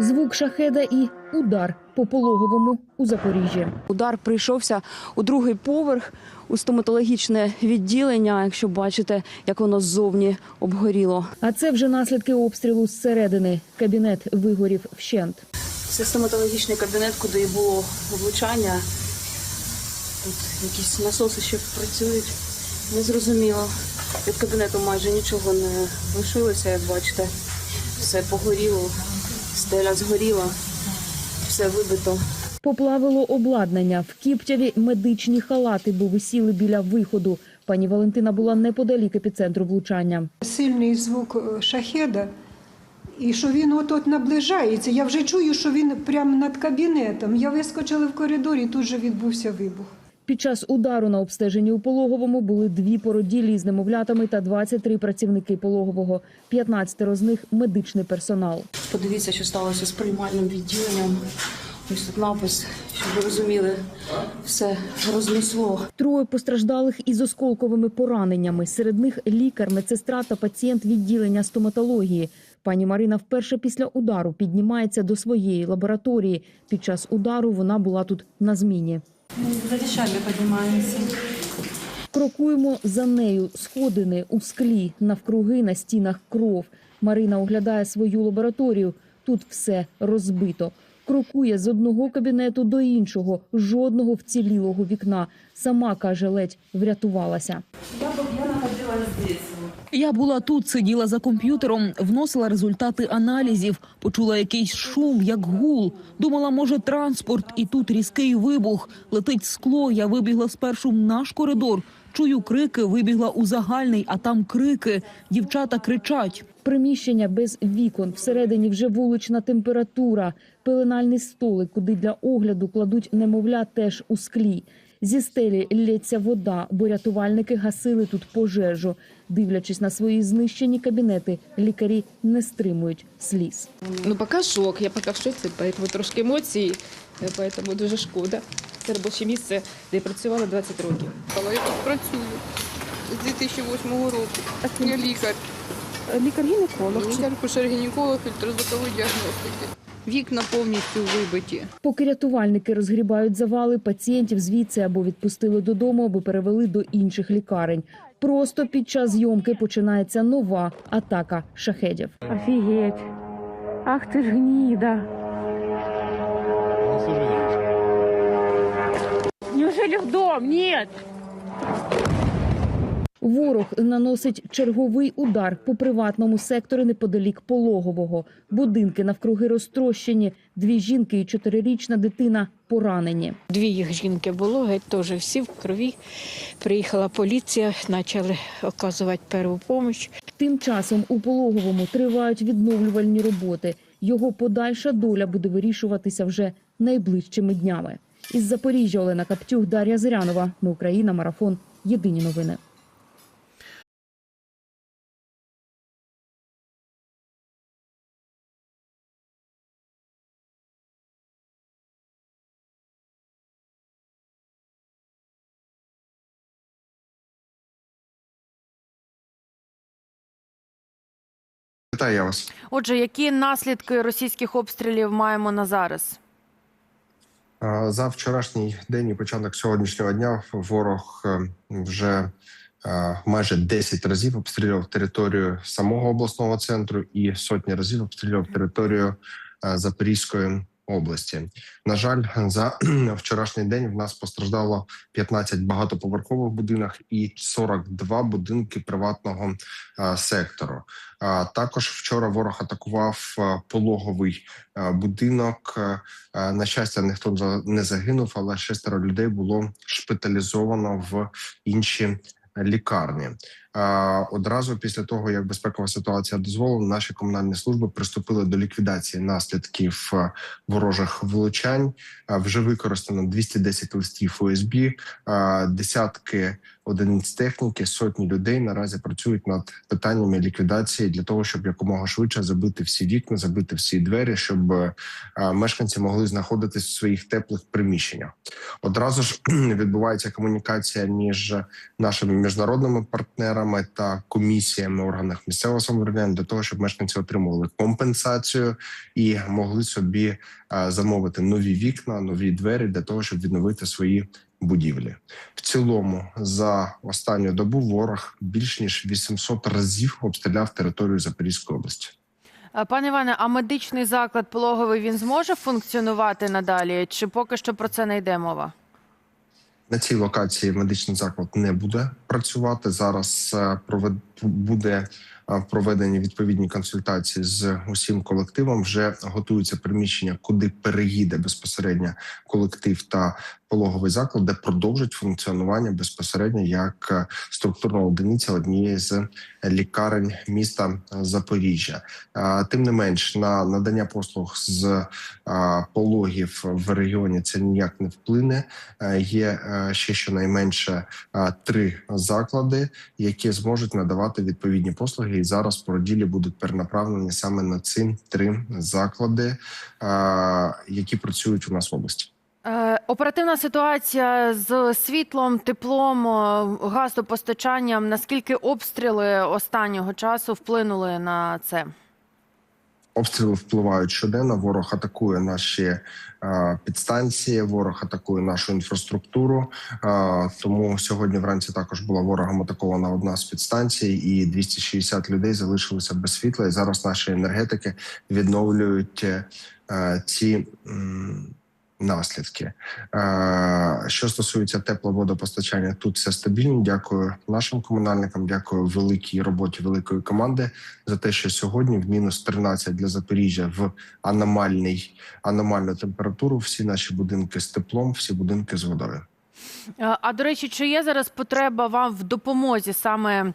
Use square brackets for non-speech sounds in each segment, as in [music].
Звук шахеда і удар по пологовому у Запоріжжі. Удар прийшовся у другий поверх у стоматологічне відділення. Якщо бачите, як воно ззовні обгоріло. А це вже наслідки обстрілу зсередини. Кабінет вигорів вщент. Це стоматологічний кабінет, куди і було влучання. Тут якісь насоси ще працюють. Незрозуміло. Від кабінету майже нічого не лишилося, як бачите. Все погоріло, стеля згоріла, все вибито. Поплавило обладнання в Кіптяві медичні халати, бо висіли біля виходу. Пані Валентина була неподалік епіцентру влучання. Сильний звук е, шахеда, і що він от-от наближається. Я вже чую, що він прямо над кабінетом. Я вискочила в коридор і тут же відбувся вибух. Під час удару на обстеженні у пологовому були дві породілі з немовлятами та 23 працівники пологового. 15 з них медичний персонал. Подивіться, що сталося з приймальним відділенням. Ось тут напис, щоб ви розуміли, все рознесло. Троє постраждалих із осколковими пораненнями. Серед них лікар, медсестра та пацієнт відділення стоматології. Пані Марина вперше після удару піднімається до своєї лабораторії. Під час удару вона була тут на зміні. За вещами піднімаємося. Крокуємо за нею сходини у склі, навкруги на стінах кров. Марина оглядає свою лабораторію. Тут все розбито. Крокує з одного кабінету до іншого, жодного вцілілого вікна. Сама каже, ледь врятувалася. Я була тут, сиділа за комп'ютером, вносила результати аналізів, почула якийсь шум, як гул. Думала, може, транспорт, і тут різкий вибух. Летить скло. Я вибігла спершу в наш коридор. Чую крики, вибігла у загальний, а там крики. Дівчата кричать. Приміщення без вікон. Всередині вже вулична температура. Пеленальний столик, куди для огляду кладуть немовля, теж у склі. Зі стелі лється вода, бо рятувальники гасили тут пожежу. Дивлячись на свої знищені кабінети, лікарі не стримують сліз. Ну, поки шок, я поки в шоці, тому трошки емоцій, е, тому дуже шкода. Це робоче місце, де я працювала 20 років. Але я тут працюю з 2008 року. Я лікар. Лікар-гінеколог. Лікар, кушер-гінеколог, ультразвукової діагностики. Вікна повністю вибиті. Поки рятувальники розгрібають завали, пацієнтів звідси або відпустили додому, або перевели до інших лікарень. Просто під час зйомки починається нова атака шахедів. Офигеть. Ах ты ж гнида. Неужели в дом? Нет. Ворог наносить черговий удар по приватному сектору неподалік пологового. Будинки навкруги розтрощені. Дві жінки і чотирирічна дитина поранені. Дві їх жінки було, геть теж всі в крові. Приїхала поліція, почали оказувати перву допомогу. Тим часом у пологовому тривають відновлювальні роботи. Його подальша доля буде вирішуватися вже найближчими днями. Із Запоріжжя Олена Каптюх, Дар'я Зирянова. Ми Україна. Марафон. Єдині новини. Вітаю я вас. Отже, які наслідки російських обстрілів маємо на зараз? За вчорашній день і початок сьогоднішнього дня ворог е, вже е, майже 10 разів обстрілював територію самого обласного центру і сотні разів обстрілював територію е, Запорізької області. На жаль, за [clears throat] вчорашній день в нас постраждало 15 багатоповерхових будинок і 42 будинки приватного е, сектору. Також вчора ворог атакував е, пологовий е, будинок. На щастя, ніхто не загинув, але шестеро людей було шпиталізовано в інші лікарні. Одразу після того, як безпекова ситуація дозволила, наші комунальні служби приступили до ліквідації наслідків е, ворожих влучань. Е, Вже використано 210 листів ОСБ, е, десятки одиниць техніки, сотні людей наразі працюють над питаннями ліквідації для того, щоб якомога швидше забити всі вікна, забити всі двері, щоб мешканці могли знаходитись в своїх теплих приміщеннях. Одразу ж [clears throat] відбувається комунікація між нашими міжнародними партнерами. Мерами та комісіями в органах місцевого самоврядування для того, щоб мешканці отримували компенсацію і могли собі е, замовити нові вікна, нові двері для того, щоб відновити свої будівлі. В цілому за останню добу ворог більш ніж 800 разів обстріляв територію Запорізької області. Е, Пане Іване, а медичний заклад пологовий він зможе функціонувати надалі? Чи поки що про це не йде мова? На цій локації медичний заклад не буде працювати. Зараз е, провед... буде проведені відповідні консультації з усім колективом. Вже готується приміщення, куди переїде безпосередньо колектив та пологовий заклад, де продовжить функціонування безпосередньо як е, структурна одиниця однієї з лікарень міста Запоріжжя. Тим не менш, на надання послуг з е, пологів в регіоні це ніяк не вплине. Е, Є ще щонайменше три заклади, які зможуть надавати відповідні послуги, і зараз породілі будуть перенаправлені саме на ці три заклади, е, які працюють у нас в області. Е, Оперативна ситуація з світлом, теплом, е, газопостачанням. Наскільки обстріли останнього часу вплинули на це? Обстріли впливають щоденно. Ворог атакує наші е, підстанції, ворог атакує нашу інфраструктуру. Е, тому сьогодні вранці також була ворогом атакована одна з підстанцій, і 260 людей залишилися без світла. І зараз наші енергетики відновлюють е, ці. м, Наслідки Е, що стосується тепловодопостачання, тут все стабільно. Дякую нашим комунальникам. Дякую великій роботі великої команди за те, що сьогодні в мінус 13 для Запоріжжя в аномальний аномальну температуру. Всі наші будинки з теплом, всі будинки з водою. Е, А до речі, чи є зараз потреба вам в допомозі саме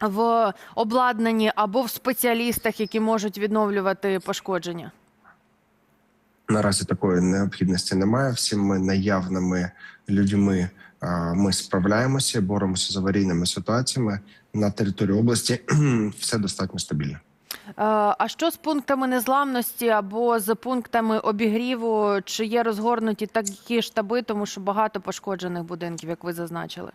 в обладнанні або в спеціалістах, які можуть відновлювати пошкодження? Наразі такої необхідності немає. Всіми наявними людьми ми справляємося, боремося з аварійними ситуаціями на території області. [clears throat] Все достатньо стабільно. А що з пунктами незламності або з пунктами обігріву? Чи є розгорнуті такі штаби, тому що багато пошкоджених будинків, як ви зазначили?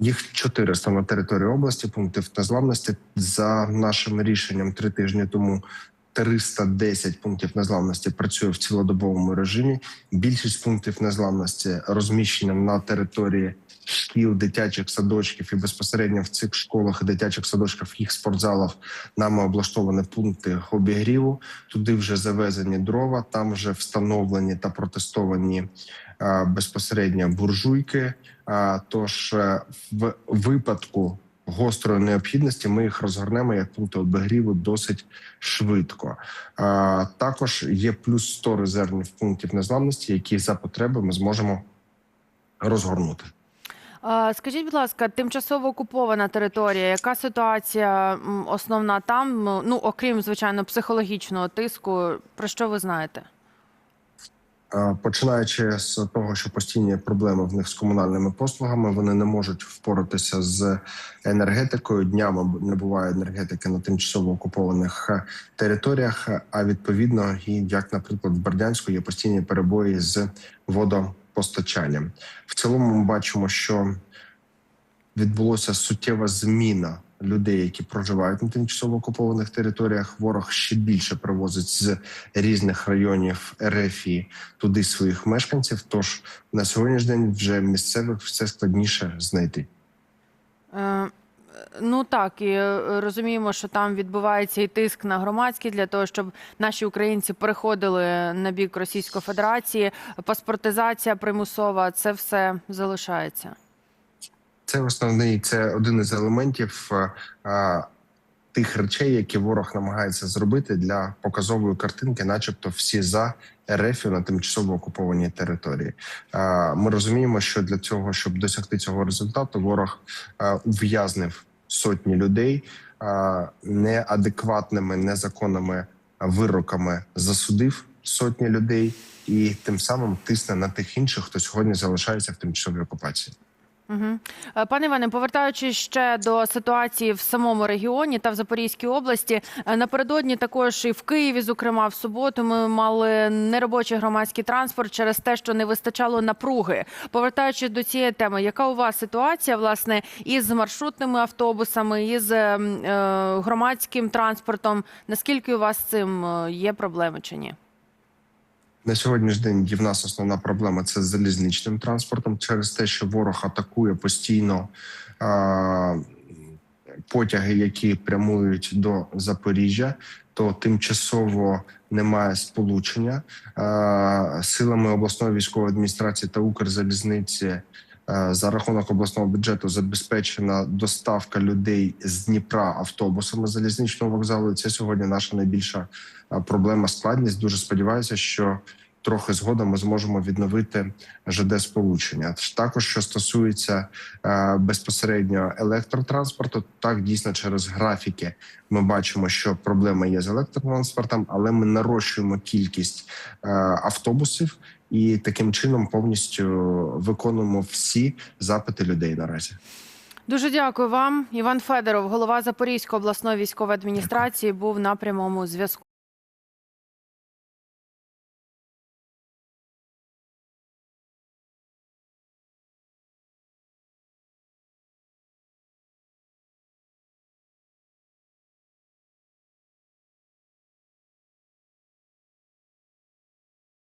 Їх 400 на території області. Пунктів незламності за нашим рішенням три тижні тому. 310 пунктів незламності працює в цілодобовому режимі. Більшість пунктів незламності розміщені на території шкіл, дитячих садочків і безпосередньо в цих школах і дитячих садочках їх спортзалах нами облаштовані пункти обігріву. Туди вже завезені дрова, там вже встановлені та протестовані е, безпосередньо буржуйки. Е, Тож е, в випадку гострої необхідності ми їх розгорнемо як пункти обігріву досить швидко. Е, Також є плюс 100 резервних пунктів незламності, які за потреби ми зможемо розгорнути. Скажіть, будь ласка, тимчасово окупована територія. Яка ситуація основна там? Ну окрім звичайно психологічного тиску, про що ви знаєте? Починаючи з того, що постійні проблеми в них з комунальними послугами, вони не можуть впоратися з енергетикою. Днями не буває енергетики на тимчасово окупованих е, територіях. А відповідно, і як, наприклад, в Бердянську є постійні перебої з водопостачанням. В цілому, ми бачимо, що відбулося суттєва зміна людей, які проживають на тимчасово окупованих територіях. Ворог ще більше привозить з різних районів РФІ туди своїх мешканців. Тож на сьогоднішній день вже місцевих все складніше знайти. Е, Ну так, і е, розуміємо, що там відбувається і тиск на громадські для того, щоб наші українці переходили на бік Російської Федерації. Паспортизація примусова це все залишається. Це основний, це один із елементів е, е, тих речей, які ворог намагається зробити для показової картинки, начебто всі за РФ на тимчасово окупованій території. Е, Ми розуміємо, що для цього, щоб досягти цього результату, ворог ув'язнив сотні людей е, неадекватними, незаконними вироками засудив сотні людей і тим самим тисне на тих інших, хто сьогодні залишається в тимчасовій окупації. Угу. Пане Іване, повертаючись ще до ситуації в самому регіоні та в Запорізькій області, е, напередодні також і в Києві, зокрема в суботу, ми мали неробочий громадський транспорт через те, що не вистачало напруги. Повертаючись до цієї теми, яка у вас ситуація власне із маршрутними автобусами, із е, громадським транспортом? Наскільки у вас з цим є проблеми чи ні? На сьогоднішній день в нас основна проблема це з залізничним транспортом через те, що ворог атакує постійно е, потяги, які прямують до Запоріжжя, то тимчасово немає сполучення е, силами обласної військової адміністрації та Укрзалізниці. А, За рахунок обласного бюджету забезпечена доставка людей з Дніпра автобусами залізничного вокзалу. Це сьогодні наша найбільша проблема, складність. Дуже сподіваюся, що трохи згодом ми зможемо відновити ЖД сполучення. Також що стосується е, безпосередньо електротранспорту, так дійсно через графіки ми бачимо, що проблема є з електротранспортом, але ми нарощуємо кількість е, автобусів і таким чином повністю виконуємо всі запити людей наразі. Дуже дякую вам. Іван Федоров, голова Запорізької обласної військової адміністрації, був на прямому зв'язку.